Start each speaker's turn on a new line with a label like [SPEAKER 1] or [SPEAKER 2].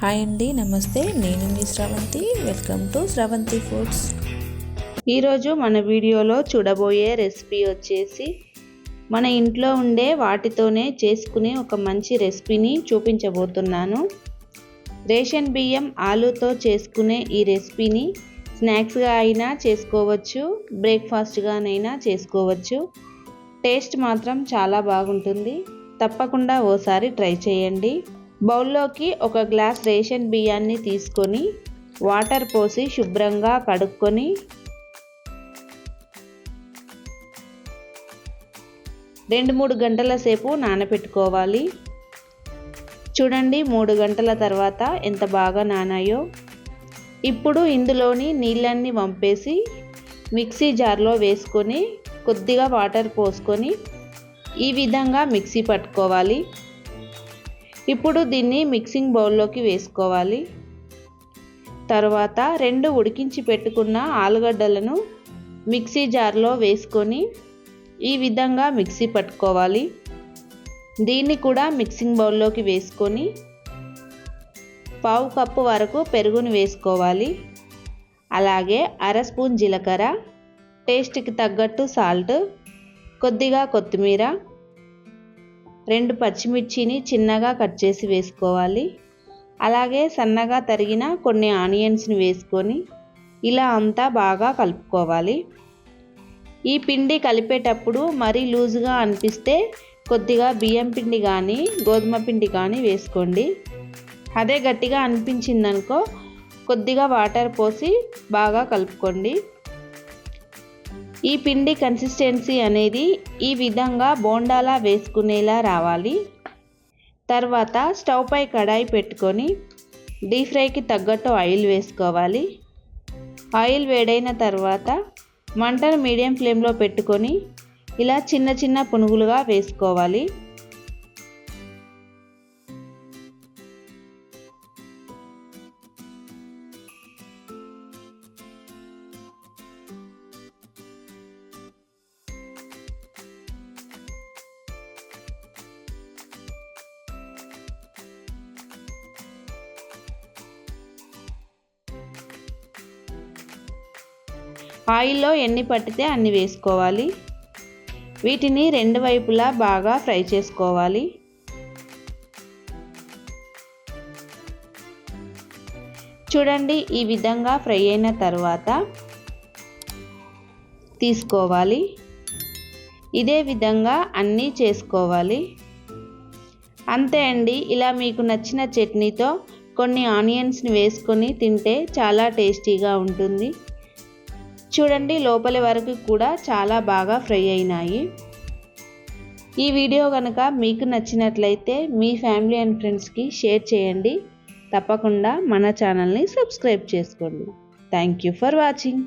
[SPEAKER 1] Hi అండి నమస్తే. నేను మీ Sravanthi. Welcome to Sravanthi foods
[SPEAKER 2] ఈరోజు మన వీడియోలో చూడబోయే రెసిపీ వచ్చేసి మన ఇంట్లో ఉండే వాటితోనే చేసుకునే ఒక మంచి రెసిపీని చూపించబోతున్నాను. రేషన్ బియ్యం ఆలూతో చేసుకునే ఈ రెసిపీని స్నాక్స్గా అయినా చేసుకోవచ్చు బ్రేక్ఫాస్ట్గానైనా చేసుకోవచ్చు. టేస్ట్ మాత్రం చాలా బాగుంటుంది. తప్పకుండా ఓసారి ట్రై చేయండి. బౌల్లోకి ఒక గ్లాస్ రేషన్ బియ్యాన్ని తీసుకొని వాటర్ పోసి శుభ్రంగా కడుక్కొని రెండు మూడు గంటల సేపు నానబెట్టుకోవాలి చూడండి మూడు గంటల తర్వాత ఎంత బాగా నానాయో. ఇప్పుడు ఇందులోని నీళ్ళన్నీ వంపేసి మిక్సీ జార్లో వేసుకొని కొద్దిగా వాటర్ పోసుకొని ఈ విధంగా మిక్సీ పట్టుకోవాలి. ఇప్పుడు దీన్ని మిక్సింగ్ బౌల్లోకి వేసుకోవాలి. తర్వాత రెండు ఉడికించి పెట్టుకున్న ఆలుగడ్డలను మిక్సీ జార్లో వేసుకొని ఈ విధంగా మిక్సీ పట్టుకోవాలి. దీన్ని కూడా మిక్సింగ్ బౌల్లోకి వేసుకొని పావు కప్పు వరకు పెరుగుని వేసుకోవాలి. అలాగే అర స్పూన్ జీలకర్ర టేస్ట్కి తగ్గట్టు సాల్ట్ కొద్దిగా కొత్తిమీర రెండు పచ్చిమిర్చిని చిన్నగా కట్ చేసి వేసుకోవాలి. అలాగే సన్నగా తరిగిన కొన్ని ఆనియన్స్ని వేసుకొని ఇలా అంతా బాగా కలుపుకోవాలి. ఈ పిండి కలిపేటప్పుడు మరీ లూజుగా అనిపిస్తే కొద్దిగా బియ్యం పిండి కానీ గోధుమ పిండి కానీ వేసుకోండి. అదే గట్టిగా అనిపించిందనుకో కొద్దిగా వాటర్ పోసి బాగా కలుపుకోండి. ఈ పిండి కన్సిస్టెన్సీ అనేది ఈ విధంగా బోండాలా వేసుకునేలా రావాలి. తర్వాత స్టవ్ పై కడాయి పెట్టుకొని డీప్ ఫ్రైకి తగ్గట్టు ఆయిల్ వేసుకోవాలి. ఆయిల్ వేడైన తర్వాత మంటను మీడియం ఫ్లేమ్లో పెట్టుకొని ఇలా చిన్న చిన్న పునుగులుగా వేసుకోవాలి. ఆయిల్లో ఎన్ని పట్టితే అన్ని వేసుకోవాలి. వీటిని రెండు వైపులా బాగా ఫ్రై చేసుకోవాలి. చూడండి ఈ విధంగా ఫ్రై అయిన తర్వాత తీసుకోవాలి. ఇదే విధంగా అన్నీ చేసుకోవాలి. అంతే అండి. ఇలా మీకు నచ్చిన చట్నీతో కొన్ని ఆనియన్స్ని వేసుకొని తింటే చాలా టేస్టీగా ఉంటుంది. చూడండి లోపలి వరకు కూడా చాలా బాగా ఫ్రై అయినాయి. ఈ వీడియో కనుక మీకు నచ్చినట్లయితే మీ ఫ్యామిలీ అండ్ ఫ్రెండ్స్కి షేర్ చేయండి. తప్పకుండా మన ఛానల్ని సబ్స్క్రైబ్ చేసుకోండి. Thank you for watching.